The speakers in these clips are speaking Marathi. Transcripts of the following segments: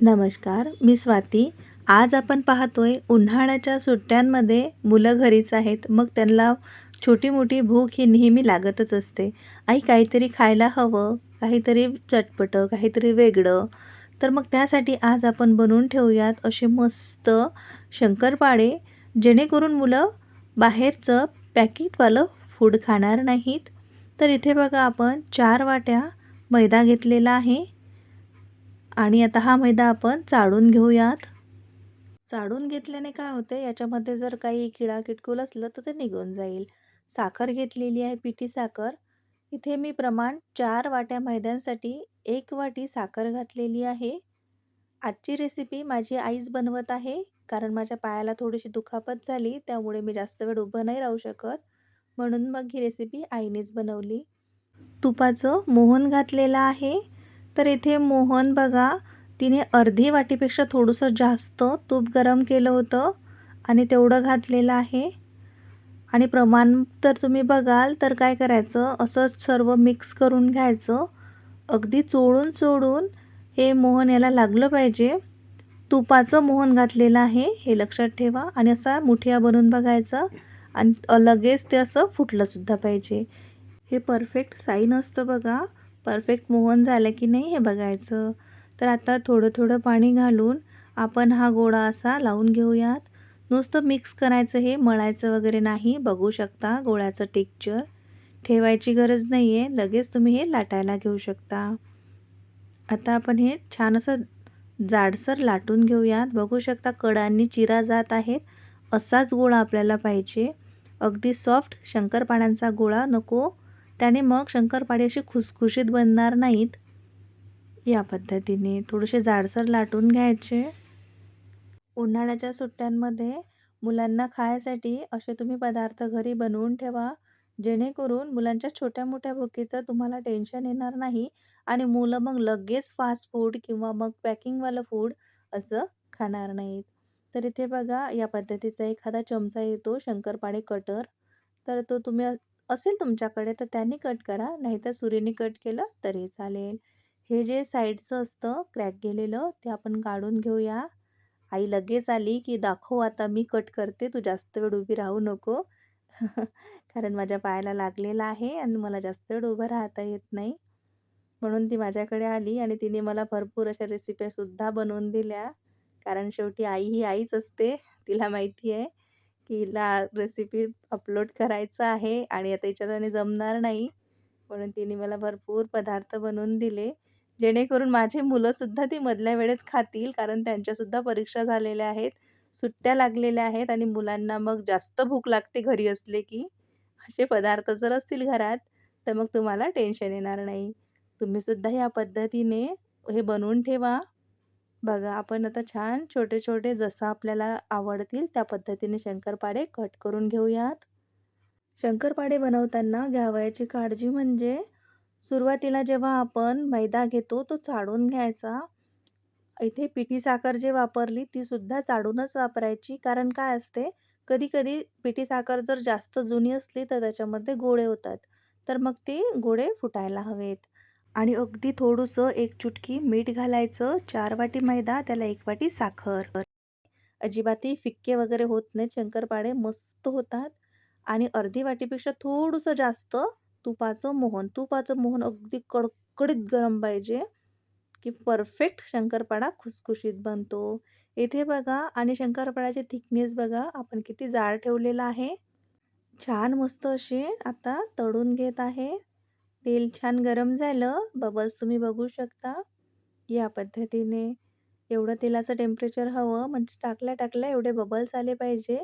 नमस्कार मी स्वाती. आज आपण पाहतोय उन्हाळ्याच्या सुट्ट्यांमध्ये मुलं घरीच आहेत. मग त्यांना छोटी मोठी भूक ही नेहमी लागतच असते. आई काहीतरी खायला हवं काहीतरी चटपटं काहीतरी वेगळं. तर मग त्यासाठी आज आपण बनवून ठेवूयात असे मस्त शंकरपाळे जेणेकरून मुलं बाहेरचं पॅकेटवालं फूड खाणार नाहीत. तर इथे बघा आपण चार वाट्या मैदा घेतलेला आहे. आणि आता हा मैदा आपण चाळून घेऊयात. चाळून घेतल्याने काय होते? याच्यामध्ये जर काही किडा किटकूल असलं तर ते निघून जाईल. साखर घेतलेली आहे पिठी साखर. इथे मी प्रमाण चार वाट्या मैद्यांसाठी एक वाटी साखर घातलेली आहे. आजची रेसिपी माझी आईच बनवत आहे. कारण माझ्या पायाला थोडीशी दुखापत झाली त्यामुळे मी जास्त वेळ उभं नाही राहू शकत. म्हणून मग ही रेसिपी आईनेच बनवली. तुपाचं मोहन घातलेलं आहे. तर इथे मोहन बघा तिने अर्धी वाटीपेक्षा थोडंसं जास्त तूप गरम केलं होतं आणि तेवढं घातलेलं आहे. आणि प्रमाण तर तुम्ही बघाल तर काय करायचं? असंच सर्व मिक्स करून घ्यायचं. अगदी चोळून चोळून हे मोहन याला लागलं पाहिजे. तुपाचं मोहन घातलेलं आहे हे लक्षात ठेवा. आणि असा मुठिया बनवून बघायचा आणि लगेच ते असं फुटलंसुद्धा पाहिजे. हे परफेक्ट साईन असतं बघा. परफेक्ट मोहन झालं की नाही हे बघायचं. तर आता थोडं थोडं पाणी घालून आपण हा गोळा असा लावून घेऊयात. नुसतं मिक्स करायचं हे मळायचं वगैरे नाही बघू शकता गोळ्याचं टेक्चर ठेवायची गरज नाही आहे लगेच तुम्ही हे लाटायला घेऊ शकता. आता आपण हे छान असं जाडसर लाटून घेऊयात. बघू शकता कडांनी चिरा जात आहेत. असाच गोळा आपल्याला पाहिजे. अगदी सॉफ्ट शंकरपाण्यांचा गोळा नको त्याने मग शंकरपाळी अशी खुसखुशीत बनणार नाहीत? या पद्धतीने. थोडेसे जाडसर लाटून घ्यायचे. उन्हाळ्याच्या सुट्ट्यांमध्ये मुलांना खायसाठी असे तुम्ही पदार्थ घरी बनवून ठेवा जेणेकरून मुलांच्या छोट्या मोठ्या भुकीचं तुम्हाला टेन्शन येणार नाही आणि मुलं मग लगेच फास्ट फूड किंवा मग पॅकिंगवालं फूड असं खाणार नाहीत. तर इथे बघा या पद्धतीचा एखादा चमचा येतो शंकरपाळे कटर. तर तो तुम्ही असेल तुमच्याकडे तर त्यांनी कट करा. नाहीतर सुरीने कट केलं तरी चालेल. हे जे साईडचं असतं क्रॅक गेलेलं ते आपण काढून घेऊया. आई लगेच आली की दाखव आता मी कट करते तू जास्त वेळ उभी राहू नको. कारण माझ्या पायाला लागलेला आहे आणि मला जास्त वेळ उभं राहता येत नाही. म्हणून ती माझ्याकडे आली आणि तिने मला भरपूर अशा रेसिप्यासुद्धा बनवून दिल्या. कारण शेवटी आई ही आईच असते तिला माहिती आहे. की हिला रेसिपी अपलोड करायचं आहे आणि आता हिच्याने जमणार नाही. म्हणून तिने मला भरपूर पदार्थ बनवून दिले. जेणेकरून माझे मुलंसुद्धा ती मधल्या वेळेत खातील कारण त्यांच्यासुद्धा परीक्षा झालेल्या आहेत सुट्ट्या लागलेल्या आहेत आणि मुलांना मग जास्त भूक लागते घरी असले की. असे पदार्थ जर असतील घरात तर मग तुम्हाला टेन्शन येणार नाही. तुम्हीसुद्धा या पद्धतीने हे बनवून ठेवा. बघा आपण आता छान छोटे छोटे जसं आपल्याला आवडतील त्या पद्धतीने शंकरपाडे कट करून घेऊयात. शंकरपाडे बनवताना घ्यावयाची काळजी म्हणजे सुरुवातीला जेव्हा आपण मैदा घेतो तो चाळून घ्यायचा. इथे पिठी साखर जे वापरली ती सुद्धा चाळूनच वापरायची. कारण काय असते कधी कधी पिठी साखर जर जास्त जुनी असली तर त्याच्यामध्ये गोळे होतात. तर मग ते गोळे फुटायला हवेत. आणि अगदी थोडंसं एक चुटकी मीठ घालायचं चार वाटी मैदा त्याला एक वाटी साखर. अजिबातही फिक्के वगैरे होत नाहीत शंकरपाळे मस्त होतात. आणि अर्धी वाटीपेक्षा थोडंसं जास्त तुपाचं मोहन तुपाचं मोहन अगदी कडकडीत गरम पाहिजे की परफेक्ट शंकरपाळा खुसखुशीत बनतो. इथे बघा आणि शंकरपाळ्याची थिकनेस बघा आपण किती जाड ठेवलेला आहे. छान मस्त अशी आता तळून घेत आहे. तेल छान गरम झालं. बबल्स तुम्ही बघू शकता. या पद्धतीने एवढं तेलाचं टेम्परेचर हवं. म्हणजे टाकल्या टाकल्या एवढे बबल्स आले पाहिजे.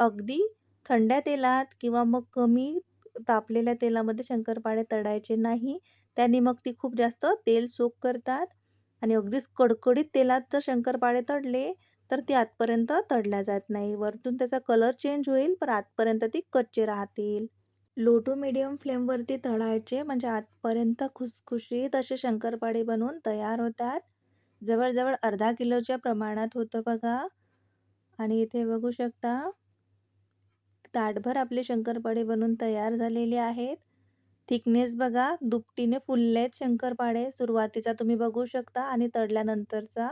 अगदी थंड्या तेलात किंवा मग कमी तापलेल्या तेलामध्ये शंकरपाळे तळायचे नाही. त्याने मग ती खूप जास्त तेल सोक करतात. आणि अगदीच कडकडीत तेलात जर शंकरपाळे तळले तर ती आतपर्यंत तळल्या जात नाही. वरतून त्याचा कलर चेंज होईल पण आतपर्यंत ती कच्चे राहतील. लो टू मिडियम फ्लेमवरती तळायचे म्हणजे आतपर्यंत खुसखुशीत असे शंकरपाळे बनवून तयार होतात. जवळजवळ अर्धा किलोच्या प्रमाणात होतं बघा. आणि इथे बघू शकता ताटभर आपले शंकरपाळे बनून तयार झालेले आहेत. थिकनेस बघा दुपटीने फुललेत शंकरपाळे सुरुवातीचा तुम्ही बघू शकता. आणि तळल्यानंतरचा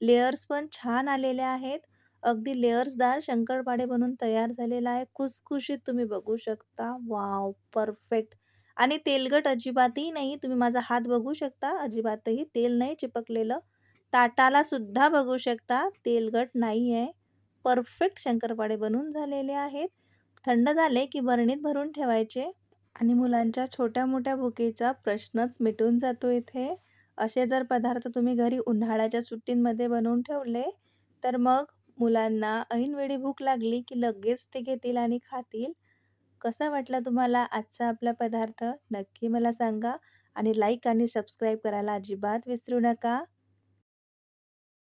लेयर्स पण छान आलेले आहेत. अगदी लेयर्सदार शंकरपाळे बनून तयार झालेला आहे. खुसखुशीत तुम्ही बघू शकता. वॉव! परफेक्ट आणि तेलकट अजिबातही नाही. तुम्ही माझा हात बघू शकता. अजिबातही तेल नाही चिपकलेलं. ताटाला सुद्धा बघू शकता. तेलकट नाही आहे. परफेक्ट शंकरपाळे बनून झालेले आहेत. थंड झाले की बरणीत भरून ठेवायचे आणि मुलांच्या छोट्या-मोठ्या भुकेचा प्रश्नच मिटून जातो इथे. असे जर पदार्थ तुम्ही घरी उन्हाळ्याच्या सुट्टींमध्ये बनवून ठेवले, तर मग मुलांना ऐनवेळी भूक लागली की लगेच ते घेतील आणि खातील. कसा वाटला तुम्हाला आजचा आपला पदार्थ? नक्की मला सांगा आणि लाईक आणि सबस्क्राईब करायला अजिबात विसरू नका.